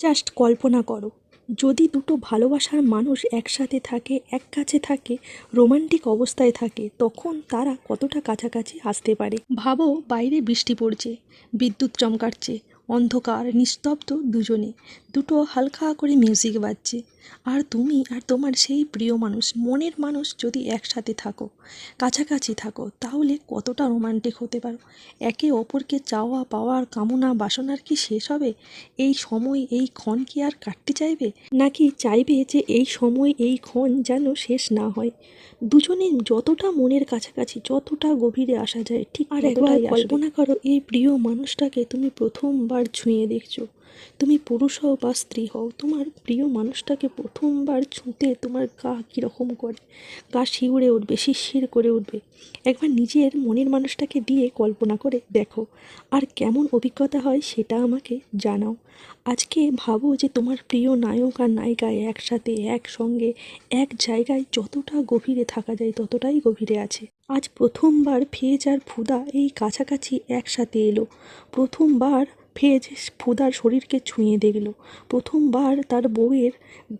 Just কল্পনা করো, যদি দুটো ভালোবাসার মানুষ একসাথে থাকে, এক কাছে থাকে, রোমান্টিক অবস্থায় থাকে, তখন তারা কতটা কাছাকাছি আসতে পারে? ভাবো, বাইরে বৃষ্টি পড়ছে, বিদ্যুৎ চমকাচ্ছে, অন্ধকার, নিস্তব্ধ দুজনে, দুটো হালকা করে মিউজিক বাজছে। আর তুমি আর তোমার সেই প্রিয় মানুষ মনের মানুষ যদি একসাথে থাকো কাছাকাছি থাকো তাহলে কতটা রোমান্টিক হতে পারো? একে অপরকে চাওয়া পাওয়ার কামনা বাসনার কি শেষ হবে? এই সময় এই ক্ষণ কি আর কাটতে চাইবে? নাকি চাইবে যে এই সময় এই ক্ষণ যেন শেষ না হয়? দুজনে যতটা মনের কাছাকাছি যতটা গভীরে আসা যায় ঠিক আর একবার কল্পনা করো এই প্রিয় মানুষটাকে তুমি প্রথমবার ছুঁয়ে দেখছ। তুমি পুরুষ হও বা স্ত্রী হও তোমার প্রিয় মানুষটাকে প্রথমবার ছুঁতে তোমার গা কীরকম করে? গা শিউরে উঠবে, শিরশির করে উঠবে। একবার নিজের মনের মানুষটাকে দিয়ে কল্পনা করে দেখো। আর কেমন অভিজ্ঞতা হয় সেটা আমাকে জানাও। আজকে ভাবো যে তোমার প্রিয় নায়ক আর নায়িকা একসাথে, একসঙ্গে, এক জায়গায় যতটা গভীরে থাকা যায় ততটাই গভীরে আছে। আজ প্রথমবার ফেজ আর ফুদা এই কাছাকাছি একসাথে এলো। প্রথমবার ফেজ ফুদার শরীরকে ছুঁয়ে দেখল। প্রথমবার তার বউয়ের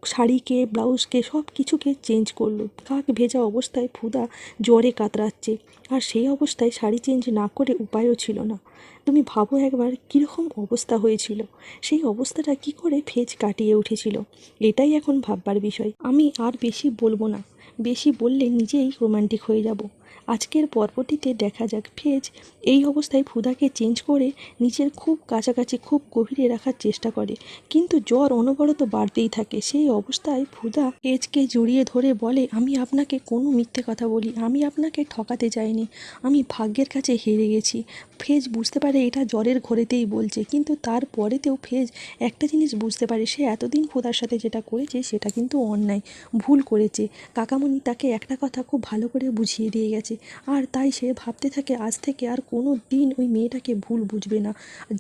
শাড়িকে, ব্লাউজকে সব কিছুকে চেঞ্জ করল। কাক ভেজা অবস্থায় ফুদা জ্বরে কাতরাচ্ছে। আর সেই অবস্থায় শাড়ি চেঞ্জ না করে উপায়ও ছিল না। তুমি ভাবো একবার কীরকম অবস্থা হয়েছিল। সেই অবস্থাটা কি করে ফেজ কাটিয়ে উঠেছিল? এটাই এখন ভাববার বিষয়। আমি আর বেশি বলব না। বেশি বললে নিজেই রোমান্টিক হয়ে যাব। আজকের পর্বটিতে দেখা যাক, ফেজ এই অবস্থায় ফুদাকে চেঞ্জ করে নিজের খুব কাছাকাছি খুব গভীরে রাখার চেষ্টা করে। কিন্তু জ্বর অনবরত বাড়তেই থাকে। সেই অবস্থায় ফুদা ফেজকে জড়িয়ে ধরে বলে, আমি আপনাকে কোনো মিথ্যে কথা বলি। আমি আপনাকে ঠকাতে চাইনি আমি ভাগ্যের কাছে হেরে গেছি। ফেজ বুঝতে পারে এটা জ্বরের ঘরেতেই বলছে, কিন্তু তারপরেতেও ফেজ একটা জিনিস বুঝতে পারে, সে এতদিন ফুদার সাথে যেটা করেছে সেটা কিন্তু অন্যায়, ভুল করেছে। কাকামণি তাকে একটা কথা খুব ভালো করে বুঝিয়ে দিয়ে গেছে, আর তাই সে ভাবতে থাকে আজ থেকে আর কোনো দিন ওই মেয়েটাকে ভুল বুঝবে না।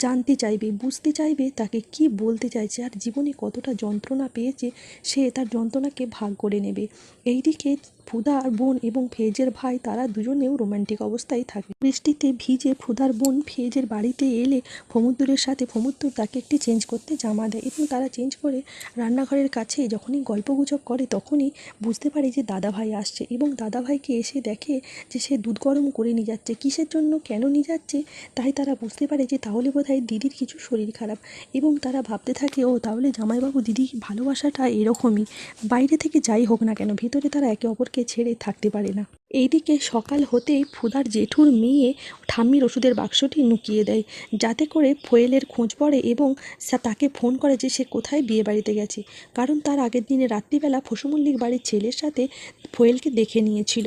জানতে চাইবে, বুঝতে চাইবে তাকে কি বলতে চাইছে, আর জীবনে কতটা যন্ত্রণা পেয়েছে সে তার যন্ত্রণাকে ভাগ করে নেবে। এইদিকে ফুদা আর বোন এবং ফেজের ভাই, তারা দুজনেও রোমান্টিক অবস্থায় থাকে। বৃষ্টিতে ভিজে ফুদার বোন ফেজের বাড়িতে এলে ফমুদ্দুরের সাথে ফমুদ্দুর তাকে একটি চেঞ্জ করতে জামা দেয় এবং তারা চেঞ্জ করে রান্নাঘরের কাছে যখনই গল্পগুজব করে, তখনই বুঝতে পারে যে দাদাভাই আসছে এবং দাদাভাইকে এসে দেখে যে সে দুধ গরম করে নিয়ে যাচ্ছে। কিসের জন্য কেন নিয়ে যাচ্ছে? তাই তারা বুঝতে পারে যে তাহলে বোধহয় দিদির কিছু শরীর খারাপ এবং তারা ভাবতে থাকে, ও, তাহলে জামাইবাবু দিদি ভালোবাসাটা এরকমই। বাইরে থেকে যাই হোক না কেন, ভিতরে তারা একে অপরকে ছেড়ে থাকতে পারে না। এইদিকে সকাল হতেই ফুদার জেঠুর মেয়ে ঠাম্মির ওষুধের বাক্সটি নুকিয়ে দেয়, যাতে করে ফোয়েলের খোঁজ পড়ে এবং তাকে ফোন করে যে সে কোথায় বিয়ে বাড়িতে গেছে। কারণ তার আগের দিনে রাত্রিবেলা ফসুমল্লিক বাড়ির ছেলের সাথে ফোয়েলকে দেখে নিয়েছিল।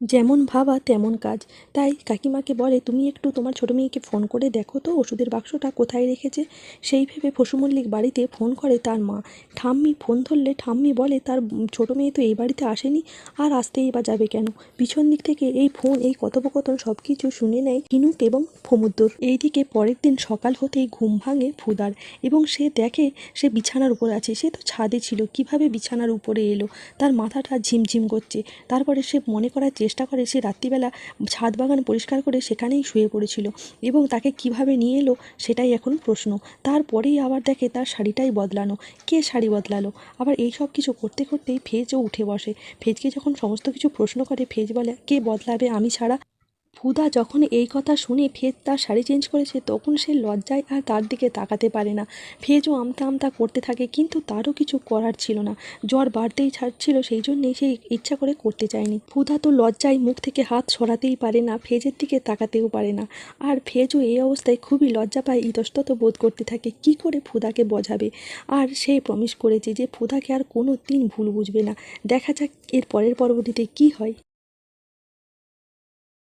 যেমন ভাবা তেমন কাজ। তাই কাকিমাকে বলে, তুমি একটু তোমার ছোটো মেয়েকে ফোন করে দেখো তো, ওষুধের বাক্সটা কোথায় রেখেছে? সেই ভেবে ফসুমল্লিক বাড়িতে ফোন করে তার মা। ঠাম্মি ফোন ধরলে ঠাম্মি বলে, তার ছোটো মেয়ে তো এই বাড়িতে আসেনি, আর আসতেই বা যাবে কেন? পিছন দিক থেকে এই ফোন, এই কথোপকথন সব কিছু শুনে নেয় কিনুক এবং ফমুদ্দর এইদিকে পরের দিন সকাল হতেই ঘুম ভাঙে ফুদার এবং সে দেখে সে বিছানার উপর আছে। সে তো ছাদে ছিল, কীভাবে বিছানার উপরে এলো? তার মাথাটা ঝিমঝিম করছে। তারপরে সে মনে করার চেষ্টা করে, সে রাত্রিবেলা ছাদ বাগান পরিষ্কার করে সেখানেই শুয়ে পড়েছিল এবং তাকে কীভাবে নিয়ে এলো সেটাই এখন প্রশ্ন। তারপরেই আবার দেখে তার শাড়িটাই বদলানো। কে শাড়ি বদলালো? আবার এই সব কিছু করতে করতেই ফেজও উঠে বসে। ফেজকে যখন সমস্ত কিছু প্রশ্ন করে, ফেজ বলে, কে বদলাবে আমি ছাড়া? ফুদা যখন এই কথা শুনে ফেজ তার শাড়ি চেঞ্জ করেছে, তখন সে লজ্জায় আর তার দিকে তাকাতে পারে না। ফেজও আমতা আমতা করতে থাকে, কিন্তু তারও কিছু করার ছিল না। জ্বর বাড়তেই ছাড়ছিল, সেই জন্যেই সে ইচ্ছা করে করতে চায়নি। ফুদা তো লজ্জায় মুখ থেকে হাত সরাতেই পারে না ফেজের দিকে তাকাতেও পারে না। আর ফেজও এই অবস্থায় খুবই লজ্জা পায়, ইতস্তত বোধ করতে থাকে, কি করে ফুদাকে বোঝাবে? আর সে প্রমিস করেছে যে ফুদাকে আর কোনো দিন ভুল বুঝবে না। দেখা যাক এর পরের পরবর্তীতে কি হয়।